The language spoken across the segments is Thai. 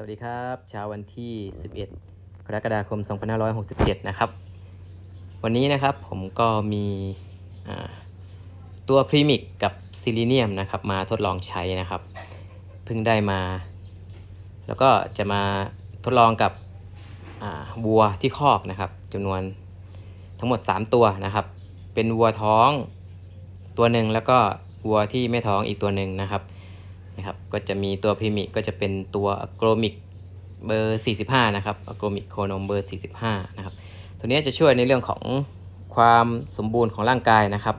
สวัสดีครับเช้าวันที่ 11 กรกฎาคม 2567 นะครับ วันนี้นะครับผมก็มีตัวพรีมิกกับซิลิเนียมนะครับ มาทดลองใช้นะครับ เพิ่งได้มา แล้วก็จะมาทดลองกับวัวที่คอกนะครับจำนวนทั้งหมด 3 ตัวนะครับ เป็นวัวท้องตัวหนึ่งแล้วก็วัวที่ไม่ท้องอีกตัวหนึ่งนะครับ นะครับก็จะมีตัวพรีมิกก็จะเป็นตัวอโกรมิกเบอร์ 45 นะครับอโกรมิกโคนมเบอร์ 45 นะครับตัวนี้จะช่วยในเรื่องของความสมบูรณ์ของร่างกายนะครับ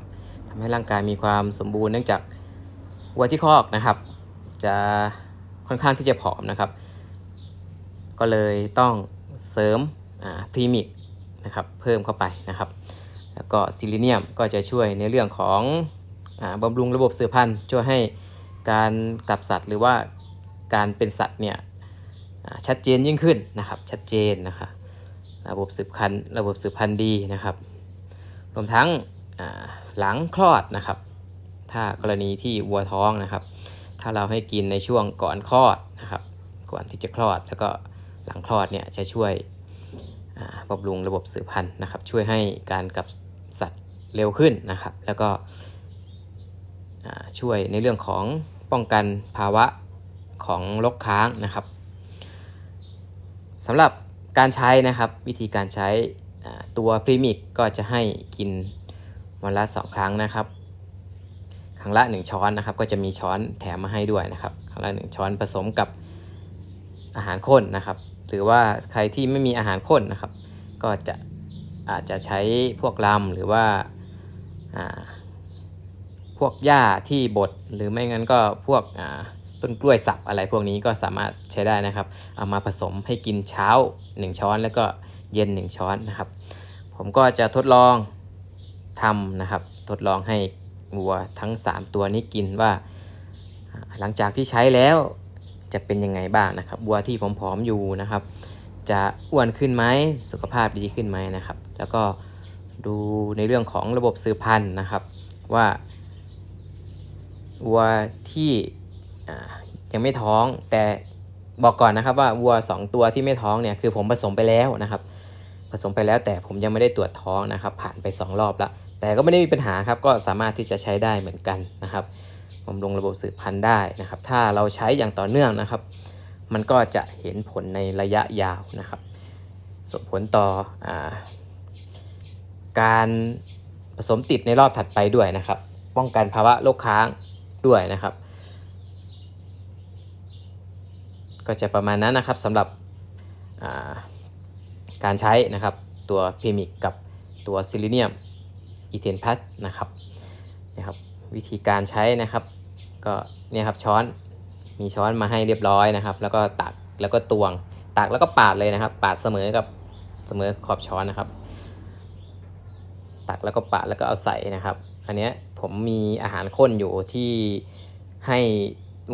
ทำให้ร่างกายมีความสมบูรณ์เนื่องจากวัวที่คอกนะครับ จะค่อนข้างที่จะผอมนะครับ ก็เลยต้องเสริมพรีมิกนะครับเพิ่มเข้าไปนะครับ แล้วก็ซิลิเนียมก็จะช่วยในเรื่องของอบำรุงระบบสืบพันธุ์ช่วยให้ การกลับสัตว์หรือว่าการเป็นสัตว์เนี่ยชัดเจนยิ่งขึ้นนะครับชัดเจนนะครับระบบสืบพันธุ์ระบบสืบพันธุ์ดีนะครับรวมทั้งหลังคลอดนะครับ ถ้ากรณีที่วัวท้องนะครับ ถ้าเราให้กินในช่วงก่อนคลอดนะครับ ก่อนที่จะคลอดแล้วก็หลังคลอดเนี่ยจะช่วยบำรุงระบบสืบพันธุ์นะครับ ช่วยให้การกลับสัตว์เร็วขึ้นนะครับ แล้วก็ ช่วยในเรื่องของป้องกันภาวะของลกค้างนะครับสำหรับการใช้นะครับวิธีการใช้ตัวพรีมิกก็จะให้กินวันละ 2 ครั้งนะครับ ครั้งละ 1 ช้อนนะครับ ก็จะมีช้อนแถมมาให้ด้วยนะครับ ครั้งละ 1 ช้อนผสมกับอาหารข้นนะครับ หรือว่าใครที่ไม่มีอาหารข้นนะครับ ก็จะอาจจะใช้พวกลำหรือว่า พวกหญ้าที่บดหรือไม่งั้นก็พวกต้นกล้วยสับอะไรพวกนี้ก็สามารถใช้ได้นะครับ เอามาผสมให้กินเช้า 1 ช้อนแล้วก็เย็น 1 ช้อนนะครับ ผมก็จะทดลองทำนะครับ ทดลองให้วัวทั้ง 3 ตัวนี้กินว่าอ่าหลังจากที่ใช้แล้วจะเป็นยังไงบ้างนะครับวัวที่ผอมๆอยู่นะครับ จะอ้วนขึ้นไหมสุขภาพดีขึ้นไหมนะครับ แล้วก็ดูในเรื่องของระบบสืบพันธุ์นะครับ ว่า วัวที่ยังไม่ท้อง แต่บอกก่อนนะครับว่าวัว 2 ตัวที่ไม่ท้องเนี่ยคือผมผสมไปแล้วนะครับ ผสมไปแล้วแต่ผมยังไม่ได้ตรวจท้องนะครับ ผ่านไป 2 รอบแล้วแต่ก็ไม่ได้มีปัญหาครับก็สามารถที่จะใช้ได้เหมือนกันนะครับบำรุงระบบสืบพันธุ์ได้นะครับ ถ้าเราใช้อย่างต่อเนื่องนะครับ มันก็จะเห็นผลในระยะยาวนะครับส่งผลต่ออการผสมติดในรอบถัดไปด้วยนะครับ ป้องกันภาวะโรคค้าง ด้วยนะครับ ก็จะประมาณนั้นนะครับสำหรับาการใช้นะครับตัวเพมิกกับตัวซิลิเนียมอีเทนพลัสนะครับนะครับ วิธีการใช้นะครับ ก็เนี่ยครับช้อนมีช้อนมาให้เรียบร้อยนะครับ แล้วก็ตักแล้วก็ตวง ตักแล้วก็ปาดเลยนะครับ ปาดเสมอกับเสมอขอบช้อนนะครับ ตักแล้วก็ปาดแล้วก็เอาใส่นะครับ อันเนี้ยผมมีอาหารข้นอยู่ที่ให้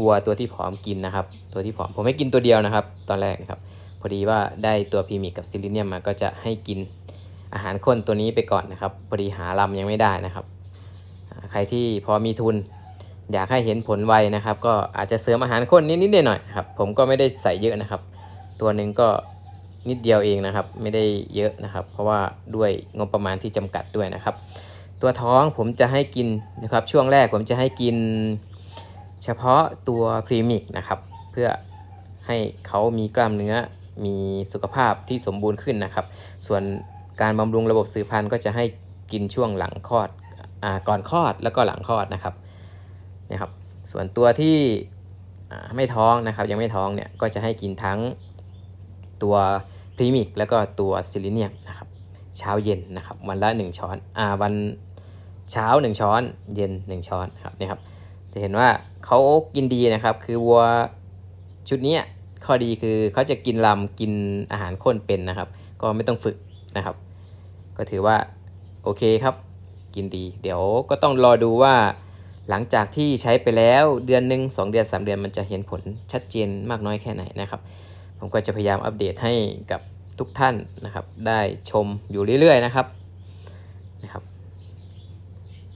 วัวตัวที่ผอมกินนะครับ ตัวที่ผอมผมให้กินตัวเดียวนะครับ ตอนแรกนะครับ พอดีว่าได้ตัวพีมิกกับซิลิเนียมมาก็จะให้กินอาหารข้นตัวนี้ไปก่อนนะครับ พอดีหาลำยังไม่ได้นะครับ ใครที่พอมีทุน อยากให้เห็นผลไวนะครับ ก็อาจจะเสริมอาหารข้นนิดๆหน่อยๆครับ ผมก็ไม่ได้ใส่เยอะนะครับ ตัวหนึ่งก็นิดเดียวเองนะครับ ไม่ได้เยอะนะครับ เพราะว่าด้วยงบประมาณที่จำกัดด้วยนะครับ ตัวท้องผมจะให้กินนะครับ ช่วงแรกผมจะให้กินเฉพาะตัวพรีมิกนะครับ เพื่อให้เขามีกล้ามเนื้อมีสุขภาพที่สมบูรณ์ขึ้นนะครับ ส่วนการบำรุงระบบสืบพันธุ์ก็จะให้กินช่วงหลังคลอดอก่อนคลอดแล้วก็หลังคลอดนะครับนะครับ ส่วนตัวที่ไม่ท้องนะครับ ยังไม่ท้องเนี่ยก็จะให้กินทั้งตัวพรีมิกแล้วก็ตัวซิลิเนียมนะครับ เช้าเย็นนะครับวันละ 1 ช้อนอ่าวันเช้า 1 ช้อน เย็น 1 ช้อนครับนี่ครับจะเห็นว่าเขากินดีนะครับ คือวัวชุดนี้ข้อดีคือเขาจะกินลำกินอาหารข้นเป็นนะครับ ก็ไม่ต้องฝึกนะครับ ก็ถือว่าโอเคครับกินดี เดี๋ยวก็ต้องรอดูว่าหลังจากที่ใช้ไปแล้วเดือนหนึ่งสองเดือนสามเดือนมันจะเห็นผลชัดเจนมากน้อยแค่ไหนนะครับ ผมก็จะพยายามอัปเดตให้กับ ทุกท่านนะครับ ได้ชมอยู่เรื่อยๆนะครับนะครับ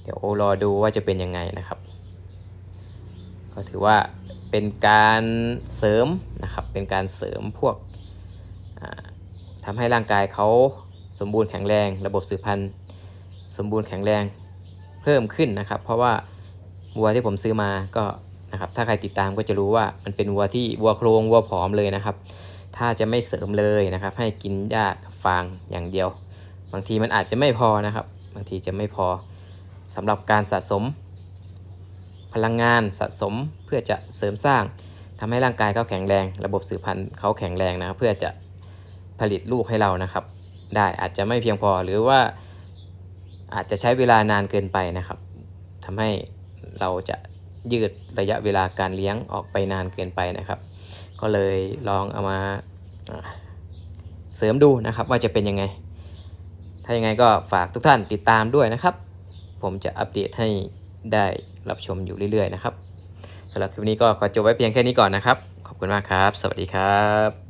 เดี๋ยวรอดูว่าจะเป็นยังไงนะครับ ก็ถือว่าเป็นการเสริมนะครับ เป็นการเสริมพวกอ่าทำให้ร่างกายเขาสมบูรณ์แข็งแรง ระบบสืบพันธุ์สมบูรณ์แข็งแรงเพิ่มขึ้นนะครับ เพราะว่าวัวที่ผมซื้อมาก็นะครับ ถ้าใครติดตามก็จะรู้ว่ามันเป็นวัวที่วัวโครงวัวผอมเลยนะครับ ถ้าจะไม่เสริมเลยนะครับ ให้กินหญ้ากับฟางอย่างเดียว บางทีมันอาจจะไม่พอนะครับ บางทีจะไม่พอสำหรับการสะสม พลังงานสะสมเพื่อจะเสริมสร้างทำให้ร่างกายเขาแข็งแรง ระบบสืบพันธุ์เขาแข็งแรงนะเพื่อจะผลิตลูกให้เรานะครับ ได้อาจจะไม่เพียงพอหรือว่าอาจจะใช้เวลานานเกินไปนะครับทำให้เราจะยืดระยะเวลาการเลี้ยงออกไปนานเกินไปนะครับ ก็เลยลองเอามา เสริมดูนะครับว่าจะเป็นยังไง ถ้ายังไงก็ฝากทุกท่านติดตามด้วยนะครับ ผมจะอัปเดตให้ได้รับชมอยู่เรื่อยๆนะครับสำหรับคลิปนี้ก็ขอจบไว้เพียงแค่นี้ก่อนนะครับ ขอบคุณมากครับ สวัสดีครับ